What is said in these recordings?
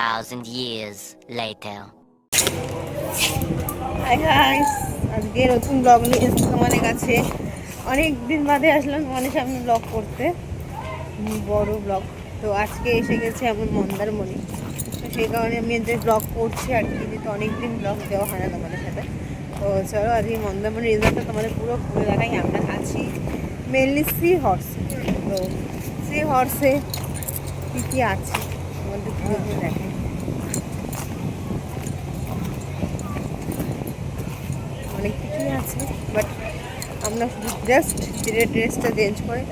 2,000 years later. Hi guys আজকে নতুন blog নিয়ে এসেছি তোমাদের কাছে। অনেক দিন বাদে আসলাম তোমাদের সামনে ব্লগ করতে। বড় ব্লগ তো আজকে এসে গেছে আমার মন্দারমণি। তো সেই কারণে আমি যে ব্লগ করছি আর কি যেহেতু অনেক দিন ব্লগ দেওয়া হয় না তোমাদের সাথে। তো চলো আজকে মন্দারমণি রিজার্ভটা তোমাদের পুরো ঘুরে দেখাই আমরা আছি মেনলি সি হর্সে তো সি হর্সে কী কী আছে তোমাদের ঘুরে ঘুরে দেখাই। অনেক কিছুই আছে বাট আমরা শুধু জাস্ট ধীরে ড্রেসটা চেঞ্জ করে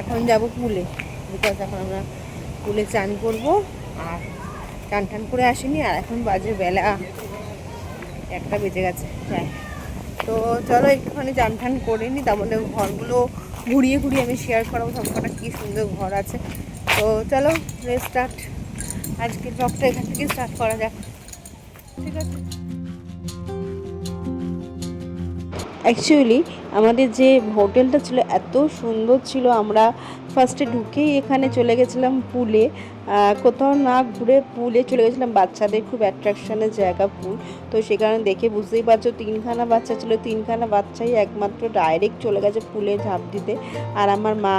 এখন যাব পুলে বিকজ এখন আমরা পুলে চান করব আর টান টান করে আসিনি, আর এখন বাজে বেলা একটা বেজে গেছে প্রায় তো চলো একটুখানি চান টান করে নিই মধ্যে ঘরগুলো ঘুরিয়ে ঘুরিয়ে আমি শেয়ার করাবো সবকটা কী সুন্দর ঘর আছে। তো চলো স্টার্ট আজকের ব্লগটা এখান থেকে স্টার্ট করা যাক। ঠিক আছে? অ্যাকচুয়ালি আমাদের যে হোটেলটা ছিল, এত সুন্দর ছিল। আমরা ফার্স্টে ঢুকেই এখানে চলে গেছিলাম পুলে। কোথাও না ঘুরে পুলে চলে গেছিলাম। বাচ্চাদের খুব অ্যাট্রাকশনের জায়গা পুল। তো সেখানে দেখে বুঝতেই পারছ, তিনখানা বাচ্চা ছিল। তিনখানা বাচ্চাই একমাত্র ডাইরেক্ট চলে গেছে পুলে ঝাঁপ দিতে। আর আমার মা,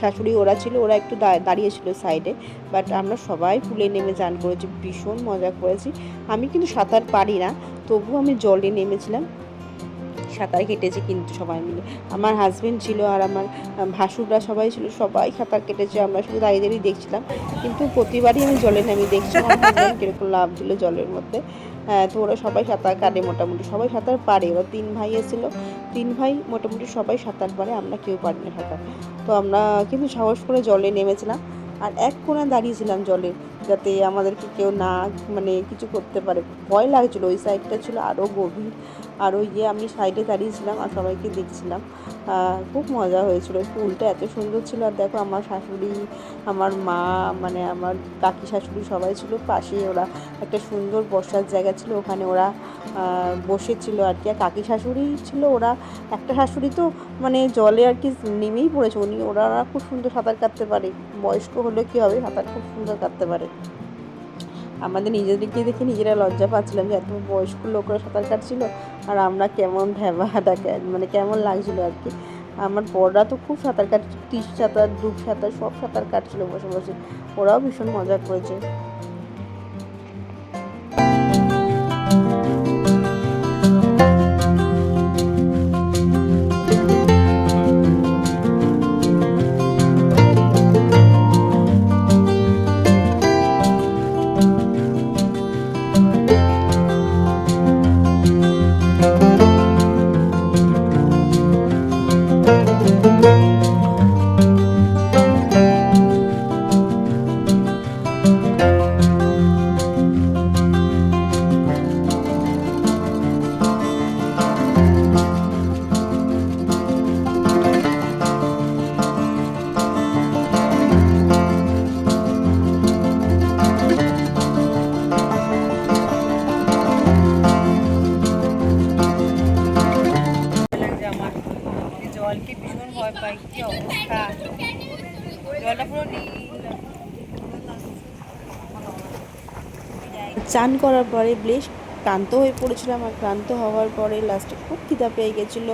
শাশুড়ি ওরা ছিল, ওরা একটু দাঁড়িয়েছিল সাইডে বাট আমরা সবাই পুলে নেমে চান করেছি। ভীষণ মজা করেছি। আমি কিন্তু সাঁতার পারি না, তবুও আমি জলে নেমেছিলাম। সাঁতার কেটেছে কিন্তু সবাই মিলে। আমার হাজব্যান্ড ছিল আর আমার ভাসুররা সবাই ছিল, সবাই সাঁতার কেটেছে, আমরা শুধু দাঁড়িয়ে দাঁড়িয়ে দেখছিলাম। কিন্তু প্রতিবারই আমি জলে নামি দেখছি আমার হাজবেন্ড কীরকম লাভ দিল জলের মধ্যে। হ্যাঁ তো ওরা সবাই সাঁতার কাটে মোটামুটি, সবাই সাঁতার পারে। ওরা তিন ভাই এসেছিল, তিন ভাই মোটামুটি সবাই সাঁতার পারে, আমরা কেউ পারি না সাঁতার। তো আমরা কিন্তু সাহস করে জলে নেমেছিলাম। আর এক কোণে দাঁড়িয়েছিলাম জলে। যাতে আমাদেরকে কেউ না মানে কিছু করতে পারে। ভয় লাগছিল, ওই সাইডটা ছিল আরও গভীর। আর ওই যে আমি সাইডে দাঁড়িয়েছিলাম আর সবাইকে দেখছিলাম। খুব মজা হয়েছিল। পুলটা এত সুন্দর ছিল। আর দেখো আমার শাশুড়ি, আমার মা মানে আমার কাকি শাশুড়ি সবাই ছিল পাশে। ওরা একটা সুন্দর বসার জায়গা ছিল। ওখানে ওরা বসেছিল আর কি। আর কাকি শাশুড়ি ছিল ওরা। একটা শাশুড়ি তো মানে জলে আর কি নেমেই পড়েছে। উনি, ওরা খুব সুন্দর সাঁতার কাটতে পারে। বয়স্ক হলে কি হবে? সাঁতার খুব সুন্দর কাটতে পারে। আমাদের নিজেদেরকে দেখে নিজেরা লজ্জা পাচ্ছিলাম যে এত বয়স্ক লোকরা সাঁতার কাটছিল আর আমরা কেমন ভ্যাবা মানে কেমন লাগছিল আর কি। আমার বড়রা তো খুব সাঁতার কাটছিল তিস সাঁতার ডুব সাঁতার, সব সাঁতার কাটছিল বসে বসে। ওরাও ভীষণ মজা করেছে। চান করার পরে বেশ ক্লান্ত হয়ে পড়েছিলাম আর ক্লান্ত হওয়ার পরে লাস্টে খুব খিদা পেয়ে গেছিল।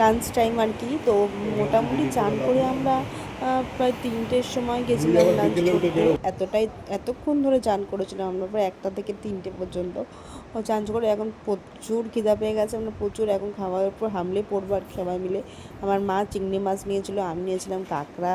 লাঞ্চ টাইম আর কি। তো মোটামুটি চান করে আমরা প্রায় তিনটের সময় গেছিলাম লাঞ্চ করতে। এতটাই এতক্ষণ ধরে চান করেছিলাম আমরা প্রায় একটা থেকে তিনটে পর্যন্ত। ও চান করে এখন প্রচুর খিদা পেয়ে গেছে আমরা প্রচুর এখন খাওয়ার উপর হামলে পড়ব আর সবাই মিলে। আমার মা চিংড়ি মাছ নিয়েছিল আমি নিয়েছিলাম কাঁকড়া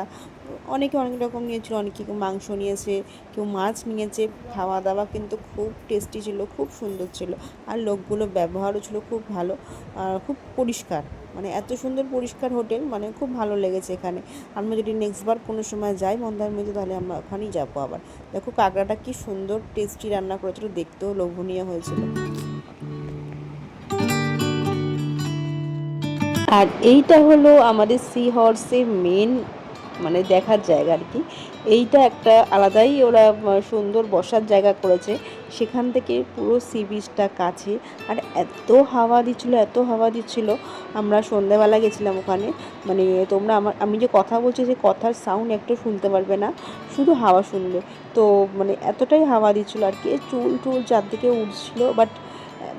অনেকে অনেক রকম নিয়েছিল, অনেকে কেউ মাংস নিয়েছে, কেউ মাছ নিয়েছে। খাওয়া দাওয়া কিন্তু খুব টেস্টি ছিল, খুব সুন্দর ছিল। আর লোকগুলো ব্যবহারও ছিল খুব ভালো, আর খুব পরিষ্কার। মানে এত সুন্দর পরিষ্কার হোটেল মানে খুব ভালো লেগেছে এখানে। আমরা যদি নেক্সট বার কোনো সময় যাই মন্দারমণিতে তাহলে আমরা ওখানেই যাব আবার। দেখো কাঁকড়াটা কি সুন্দর টেস্টি রান্না করেছিল, দেখতেও লোভনীয় হয়েছিল। আর এইটা হলো আমাদের সি হর্সের মেন মানে দেখার জায়গা আর কি। এইটা একটা আলাদাই ওরা সুন্দর বসার জায়গা করেছে। সেখান থেকে পুরো সি বিচটা কাছে। আর এত হাওয়া দিচ্ছিল, এত হাওয়া দিচ্ছিল। আমরা সন্ধ্যেবেলা গেছিলাম ওখানে। মানে তোমরা আমার, আমি যে কথা বলছি যে কথার সাউন্ড একটু শুনতে পারবে না। শুধু হাওয়া শুনবে। তো মানে এতটাই হাওয়া দিচ্ছিল আর কি। চুল টুল চারদিকে উঠছিলো বাট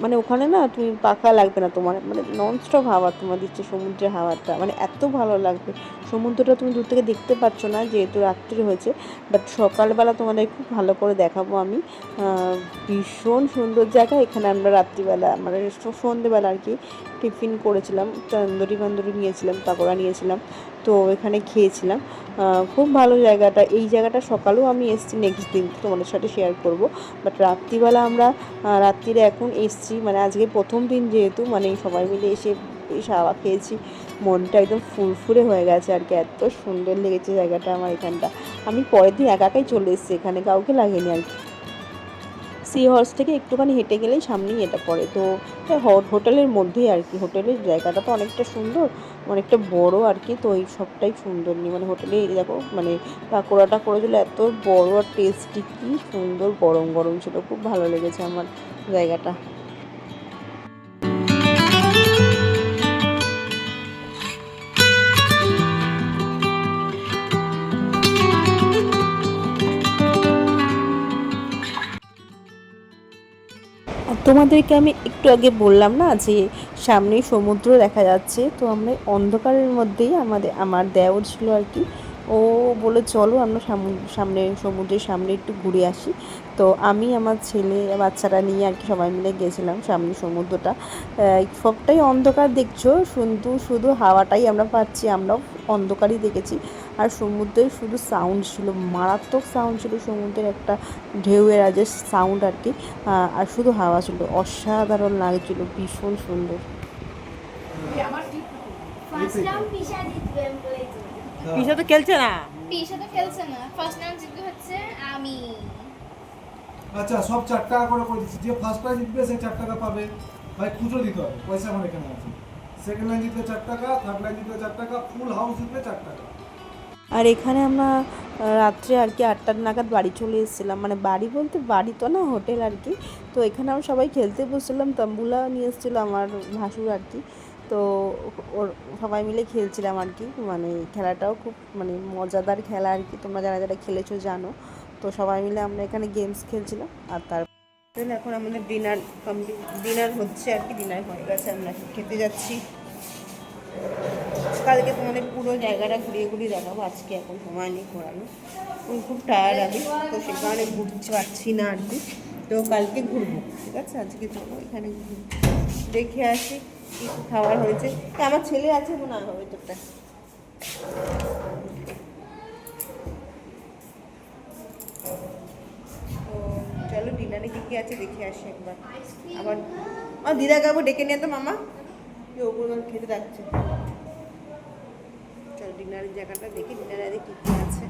মানে ওখানে না তুমি পাখা লাগবে না তোমার মানে ননস্টপ হাওয়া তোমার দিচ্ছে, সমুদ্রের হাওয়াটা মানে এত ভালো লাগবে। সমুদ্রটা তুমি দূর থেকে দেখতে পাচ্ছ না, যেহেতু রাত্রি হয়েছে বাট সকালবেলা তোমাদের খুব ভালো করে দেখাবো আমি। ভীষণ সুন্দর জায়গা, এখানে আমরা রাত্রিবেলা মানে স- সন্ধেবেলা আর কি, টিফিন করেছিলাম তন্দুরি বান্দুরি নিয়েছিলাম, পাকোড়া নিয়েছিলাম। তো এখানে খেয়েছিলাম। খুব ভালো জায়গাটা। এই জায়গাটা সকালেও আমি এসেছি নেক্সট দিন তোমাদের সাথে শেয়ার করব। বাট রাত্রিবেলা আমরা রাত্রিরে এখন এসছি। মানে আজকে প্রথম দিন যেহেতু মানে সবাই মিলে এসে হাওয়া খেয়েছি। মনটা একদম ফুরফুরে হয়ে গেছে আর কি। এত সুন্দর লেগেছে জায়গাটা আমার এখানটা। আমি পরের দিন একা একাই চলে এসেছি। এখানে কাউকে লাগেনি আর কি। সি হর্স থেকে একটুখানি হেঁটে গেলেই সামনেই এটা পড়ে। তো হোটেলের মধ্যেই আর কি হোটেলের জায়গাটা তো অনেকটা সুন্দর, অনেকটা বড় আর কি তো এই সবটাই সুন্দর নি মানে হোটেলে দেখো মানে পাকোড়াটা দিলে এত বড় আর টেস্টি কি সুন্দর গরম গরম ছিল। খুব ভালো লেগেছে আমার জায়গাটা। তোমাদেরকে আমি একটু আগে বললাম না যে সামনেই সমুদ্র দেখা যাচ্ছে, তো আমরা অন্ধকারের মধ্যেই আমাদের, আমার দেওর ছিল আর কি। ও বলে, চলো আমরা সামু- সামনে, সমুদ্রের সামনে একটু ঘুরে আসি। তো আমি, আমার ছেলে, বাচ্চারা নিয়ে আর কি সবাই মিলে গেছিলাম সামনে সমুদ্রটা। সবটাই অন্ধকার দেখছ, শুধু শুধু হাওয়াটাই আমরা পাচ্ছি, আমরাও অন্ধকারই দেখেছি। আর সমুদ্রের শুধু সাউন্ড ছিল, মারাত্মক সাউন্ড ছিল সমুদ্রের একটা ঢেউয়ের আর সাউন্ড আর কি আর শুধু হাওয়া ছিল, অসাধারণ লাগছিল, ভীষণ সুন্দর। পিসা জিতবে তো খেলছে না। পিসা তো খেলছে না। ফার্স্ট রাউন্ড জিতবে হচ্ছে আমি। আচ্ছা সব চার টাকা করে করে দিচ্ছি। যে ফার্স্ট প্রাইজ জিতবে সে চার টাকা পাবে। ভাই খুচরো দিতে হবে। পয়সা আমার এখানে আছে। সেকেন্ড লাইন জিতলে চার টাকা থার্ড লাইন জিতলে চার টাকা ফুল হাউস জিতলে চার টাকা। আর এখানে আমরা রাত্রে আর কি আটটার নাগাদ বাড়ি চলে এসেছিলাম। মানে বাড়ি বলতে বাড়ি তো না হোটেল আর কি। তো এখানে আমরা সবাই খেলতে বসছিলাম। তাম্বুলা নিয়ে এসেছিল আমার ভাসুর আর কি। তো ওর, সবাই মিলে খেলছিলাম আর কি। মানে খেলাটাও খুব মানে মজাদার খেলা আর কি। তোমরা যারা যারা খেলেছো জানো। তো সবাই মিলে আমরা এখানে গেমস খেলছিলাম। আর তার এখন আমাদের ডিনার কমপ্লিট ডিনার হচ্ছে আর কি। ডিনার হয়ে গেছে, আমরা খেতে যাচ্ছি। কালকে তোমাদের পুরো জায়গাটা ঘুরিয়ে ঘুরিয়ে দেখাবো। আজকে এখন সময় নেই ঘোরানো আমি খুব টায়ার্ড আমি, তো সে কারণে ঘুরতে পারছি না আর কি। তো কালকে ঘুরবো, ঠিক আছে? আজকে চলো এখানে। দেখে আসি। কি খাবার হয়েছে আমার ছেলে আছে মনে হবে তোরটা চলো ডিনারে কী কী আছে দেখে আসি একবার। আবার আমার দিদা কাকু ডেকে নিয়ে তো মামা। ওগুলো খেতে ডাকছে চল ডিনারের জায়গাটা দেখি ডিনারে আগে কী কী আছে।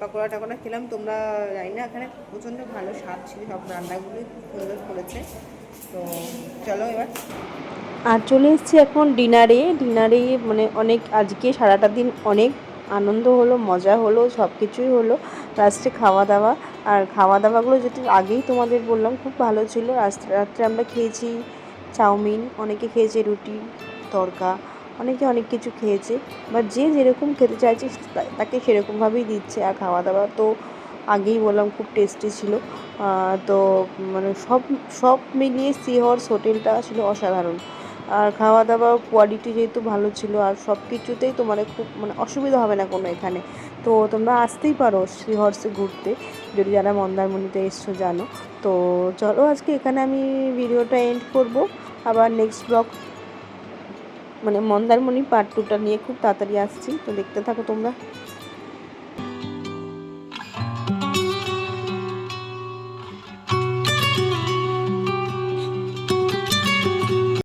পাকোড়া টাকোড়া খেলাম, তোমরা জানি না, এখানে প্রচণ্ড ভালো স্বাদ ছিল সব রান্নাগুলোই, খুব সুন্দর করেছে। তো চলো এবার। আর চলে এসেছি এখন ডিনারে। ডিনারে মানে অনেক, আজকে সারাটা দিন অনেক আনন্দ হলো, মজা হলো সব কিছুই হলো। লাস্টে খাওয়া দাওয়া আর খাওয়া দাওয়াগুলো যেটা আগেই তোমাদের বললাম, খুব ভালো ছিল। রাত্রে রাত্রে আমরা খেয়েছি চাউমিন, অনেকে খেয়েছে রুটি তড়কা অনেকে অনেক কিছু খেয়েছে। বা যে যেরকম খেতে চাইছে তাকে সেরকমভাবেই দিচ্ছে। আর খাওয়া দাওয়া তো আগেই বললাম, খুব টেস্টি ছিল। তো মানে সব সব মিলিয়ে সি হর্স হোটেলটা ছিল অসাধারণ। আর খাওয়া দাওয়া কোয়ালিটি যেহেতু ভালো ছিল, আর সব কিছুতেই তোমার খুব মানে অসুবিধা হবে না কোনো এখানে। তো তোমরা আসতেই পারো শ্রী হর্ষে ঘুরতে, যদি যারা মন্দারমণিতে এসছো জানো। তো চলো আজকে এখানে আমি ভিডিওটা এন্ড করব। আবার নেক্সট ব্লগ মানে মন্দারমণি পার্ট টুটা নিয়ে খুব তাড়াতাড়ি আসছি। তো দেখতে থাকো তোমরা।